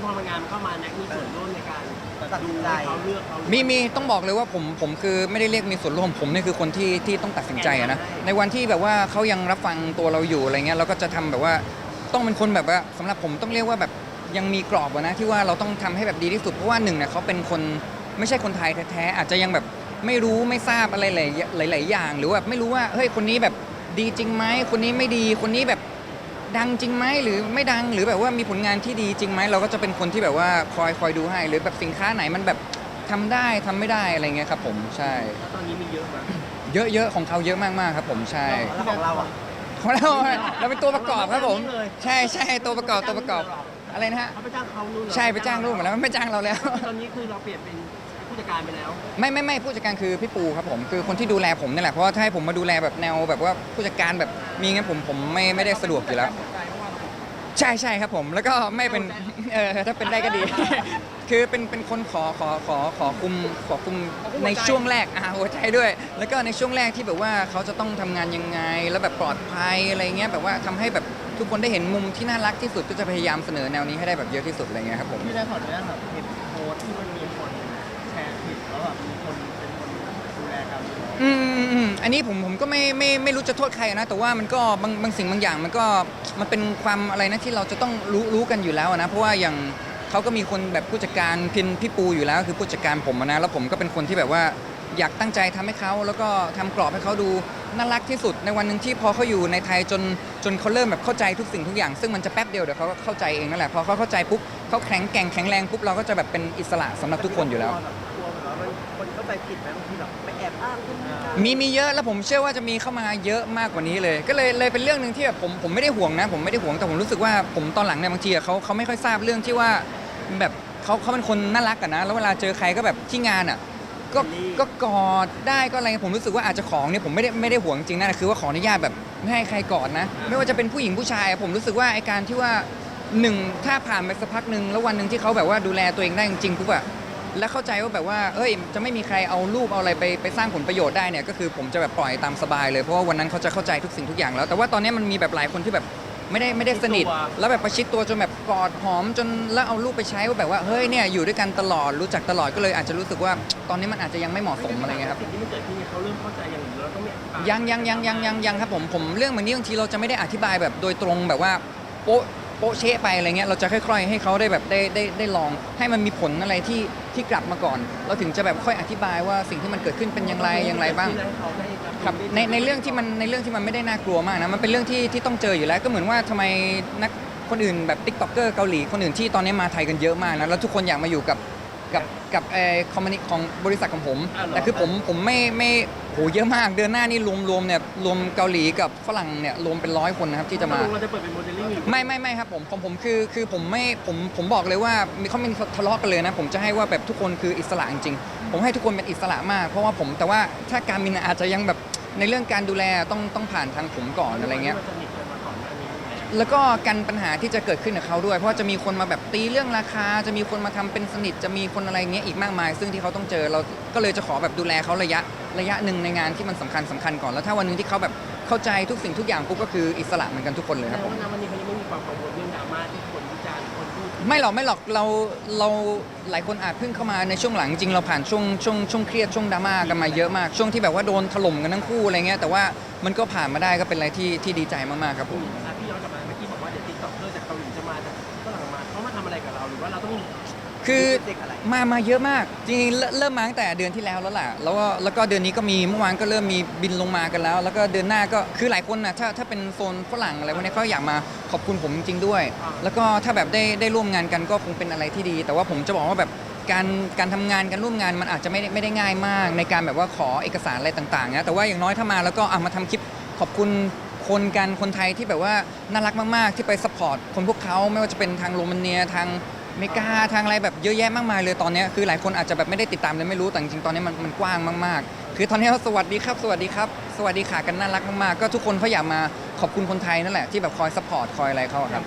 งพอมางานเข้ามาแน็กมีส่วนร่วมในการตัดสินใจดูให้เขาเลือกเขามีมีต้องบอกเลยว่าผมผมคือไม่ได้เรียกมีส่วนร่วมผมเนี่ยคือคนที่ที่ต้องตัดสินใจอะนะในวันที่แบบว่าเขายังรับฟังตัวเราอยู่อะไรเงี้ยเราก็จะทำแบบว่าต้องเป็นคนแบบว่าสำหรับผมต้องเรียกว่าแบบยังมีกรอบอะนะที่ว่าเราต้องทำให้แบบดีที่สุดเพราะว่าหนึ่งเนี่ยเขาเป็นคนไม่ใช่คนไทยแท้ๆอาจจะยังแบบไม่รู้ไม่ทราบอะไรหลายหลาย ๆ อย่าง หรือว่าไม่รู้ว่าเฮ้ยคนนี้แบบดีจริงไหมคนนี้ไม่ดีคนนี้แบบ ดังจริงไหมหรือไม่ดังหรือแบบว่ามีผลงานที่ดีจริงไหมเราก็จะเป็นคนที่แบบว่าคอยคอยดูให้ หรือแบบสินค้าไหนมันแบบทำได้ทำไม่ได้อะไรเงี้ยครับผมใช่ แล้วตอนนี้มีเยอะไหมเยอะๆของเขาเยอะมากๆครับ ผมใช่แล้วของเราอะ ของเราเราเป็นตัวประกอบครับผม เราไม่ได้เลย ใช่ใช่ตัวประกอบตัวประกอบอะไรนะฮะเขาไปจ้างเขานู่นเหรอใช่ไปจ้างลูกหมดแล้วไม่จ้างเราแล้ว ตอนนี้คือเราเปลี่ยนเป็น ผู้จัดการไปแล้ว ไม่ไม่ไม่ผู้จัดการคือพี่ปูครับผมคือคนที่ดูแลผมนี่แหละเพราะว่าถ้าให้ผมมาดูแลแบบแนวแบบว่าผู้จัดการแบบมีงั้นผมผมไม่ไม่ได้สะดวกอยู่แล้ว ใช่ใช่ครับผมแล้วก็ไม่เป็นเออถ้าเป็นได้ก็ดี คือเป็นเป็นคนขอขอขอขอคุมขอคุมในช่วงแรกอ่าหัวใจด้วย แล้วก็ในช่วงแรกที่แบบว่าเขาจะต้องทำงานยังไง แล้วแบบปลอดภัยอะไรเงี้ยแบบว่าทำให้แบบทุกคนได้เห็นมุมที่น่ารักที่สุดก็จะพยายามเสนอแนวนี้ให้ได้แบบเยอะที่สุดอะไรเงี้ยครับผม พี่ได้ขออนุญาตแบบเห็นโพสต์ที่มันมีคนแช ร์ผิดแบบมีคนเป็นคนดูแลกันอืมอืมอืมอันนี้ผมผมก็ไม่ไม่ไม่รู้จะโทษใครนะแต่ว่ามันก็บางบางสิ่งบางอย่างมันก็มันเป็นความอะไรนะที่เราจะต้องรู้รู้กันอยู่แล้วนะเพราะว่าอย่างเขาก็มีคนแบบผู้จัดการพินพี่ปูอยู่แล้ว คือผู้จัดการผมอะนะแล้วผมก็เป็นคนที่แบบว่าอยากตั้งใจทำให้เขาแล้วก็ทำกรอบให้เขาดูน่ารักที่สุดในวันหนึ่งที่พอเขาอยู่ในไทยจนจนเขาเริ่มแบบเข้าใจทุกสิ่งทุกอย่าง ซึ่งมันจะแป๊บเดียวเดี๋ยวเขาก็เข้าใจเองนั่นแหละพอเขาเข้าใจปุ๊บเขาแข็งแกร่งแข็งแรงปุ๊บเราก็จะแบบเป็นอิสระสำหรับทุกคนอยู่แล้ว แบบ ใจผิดไหมบางทีแบบไปแอบอ้างคนนี้นะมีมีเยอะแล้วผมเชื่อว่าจะมีเข้ามาเยอะมากกว่านี้เลย ก็เลยเลยเป็นเรื่องหนึ่งที่แบบผมผมไม่ได้ห่วงนะ ผมไม่ได้ห่วงแต่ผมรู้สึกว่าผมตอนหลังเนี่ยบางทีอะเขาเขาไม่ค่อยทราบเรื่องที่ว่าแบบเขาเขาเป็นคนน่ารักกันนะ แล้วเวลาเจอใครก็แบบที่งานอะก็ก็กอดได้ก็อะไรผมรู้สึกว่าอาจจะของเนี่ยผมไม่ได้ไม่ได้ห่วงจริงนะคือว่าขออนุญาตแบบไม่ให้ใครกอดนะ ไม่ว่าจะเป็นผู้หญิงผู้ชายอะผมรู้สึกว่าไอการที่ว่าหนึ่งถ้าผ่านไปสักพักหนึ่งแล้ววันหนึ่งที่เขาแบบว่าดูแลตัวเองได้จริงๆปุ๊บอะ แล้วเข้าใจว่าแบบว่า เอ้ย จะไม่มีใครเอารูปเอาอะไรไปไปสร้างผลประโยชน์ได้เนี่ย ก็คือผมจะแบบปล่อยตามสบายเลย เพราะว่าวันนั้นเขาจะเข้าใจทุกสิ่งทุกอย่างแล้ว แต่ว่าตอนนี้มันมีแบบหลายคนที่แบบไม่ได้ไม่ได้สนิท แล้วแบบประชิดตัวจนแบบกอดหอมจนแล้วเอารูปไปใช้ว่าแบบว่า เฮ้ย เนี่ย อยู่ด้วยกันตลอด รู้จักตลอด ก็เลยอาจจะรู้สึกว่า ตอนนี้มันอาจจะยังไม่เหมาะสมอะไรเงี้ยครับ สิ่งที่มันเกิดขึ้นเนี่ยเขาเริ่มเข้าใจอย่างหรือเราต้องไม่อธิบายังยังยังยังยังยังครับผม ผมเรื่องแบบนี้บางทีเราจะไม่ได้อธิบายแบบโดยตรงแบบว่าโป๊ะ โปะเชะไปอะไรเงี้ยเราจะค่อย ๆ ให้เขาได้แบบได้ได้ได้ลอง ให้มันมีผลอะไรที่ที่กลับมาก่อน เราถึงจะแบบค่อยอธิบายว่าสิ่งที่มันเกิดขึ้นเป็นอย่างไรอย่างไรบ้างครับในในเรื่องที่มันในเรื่องที่มันไม่ได้น่ากลัวมากนะมันเป็นเรื่องที่ที่ต้องเจออยู่แล้วก็เหมือนว่าทำไมนักคนอื่นแบบติ๊กต็อกเกอร์เกาหลีคนอื่นที่ตอนนี้มาไทยกันเยอะมากนะแล้วทุกคนอยากมาอยู่กับกับกับเอ่อคอมมานิของบริษัทของผมแต่คือผมผมไม่ไม่ หเยอะมากเดือนหน้านี่รวมรวมเนี่ยรวมเกาหลีกับฝรั่งเนี่ยรวมเป็นร้อยคนนะครับที่จะมา เราจะเปิดเป็นโมเดลลิ่งอยู่ไม่ไม่ไม่ครับผมของผมคือคือผมไม่ผมผมบอกเลยว่ามีเขามีทะเลาะกันเลยนะผมจะให้ว่าแบบทุกคนคืออิสระจริงๆผมให้ทุกคนเป็นอิสระมาก เพราะว่าผมแต่ว่าถ้าการมินอาจจะยังแบบในเรื่องการดูแลต้องต้องผ่านทางผมก่อนอะไรเงี้ยมันสนิทกันมาก่อนหน้านี้อยู่ แล้วแล้วก็กันปัญหาที่จะเกิดขึ้นกับเขาด้วย เพราะว่าจะมีคนมาแบบตีเรื่องราคา จะมีคนมาทำเป็นสนิท จะมีคนอะไรเงี้ยอีกมากมาย ซึ่งที่เขาต้องเจอเราก็เลยจะขอแบบดูแลเขาระยะระยะหนึ่งในงานที่มันสำคัญสำคัญก่อนแล้วถ้าวันหนึงที่เขาแบบเข้าใจทุกสิ่งทุกอย่างปุ๊บก็คืออิสระเหมือนกันทุกคนเลยคแต่รับผมว่าณวันนี้เขายังไม่มีความกังวลเรื่องดราม่าที่คนวิจารณ์คนพูดไม่หรอกไม่หรอกเราเราหลายคนอาจเพิ่งเข้ามาในช่วงหลังจริงเราผ่านช่วงช่วงช่วงเครียดช่วงดราม่ากันมาเยอะมากช่วงที่แบบว่าโดนถล่มกันทั้งคู่อะไรเงี้ยแต่ว่ามันก็ผ่านมาได้ก็เป็นอะไรที่ที่ดีใจมากๆครับผม กับเราหรือว่าเราต้องคือเด็กอะไรมามาเยอะมาก จริงๆเริ่มเริ่มมาตั้งแต่เดือนที่แล้วแล้วแหละแล้วก็แล้วก็เดือนนี้ก็มีเมื่อวานก็เริ่มมีบินลงมากันแล้ว แล้วก็เดือนหน้าก็คือหลายคนนะถ้าถ้าเป็นโซนฝรั่งอะไรพวกนี้เขาอยากมาขอบคุณผมจริงๆด้วย แล้วก็ถ้าแบบได้ได้ร่วมงานกันก็คงเป็นอะไรที่ดี แต่ว่าผมจะบอกว่าแบบการการทำงานการร่วมงานมันอาจจะไม่ได้ไม่ได้ง่ายมาก ในการแบบว่าขอเอกสารอะไรต่างๆนะแต่ว่าอย่างน้อยถ้ามาแล้วก็อะมาทำคลิปขอบคุณ คนกันคนไทยที่แบบว่าน่ารักมากๆ ที่ไปสปอร์ตคนพวกเขาไม่ว่าจะเป็นทางโรมาเนียทางเมกาทางอะไรแบบเยอะแยะมากมายเลยตอนนี้คือหลายคนอาจจะแบบไม่ได้ติดตามเลยไม่รู้แต่จริงๆตอนนี้มันมันกว้างมากๆ คือตอนนี้สวัสดีครับ สวัสดีครับ สวัสดีค่ะกันน่ารักมากๆ ก็ทุกคนเขาอยากมาขอบคุณคนไทยนั่นแหละที่แบบคอยสปอร์ตคอยอะไรเขาอะครับ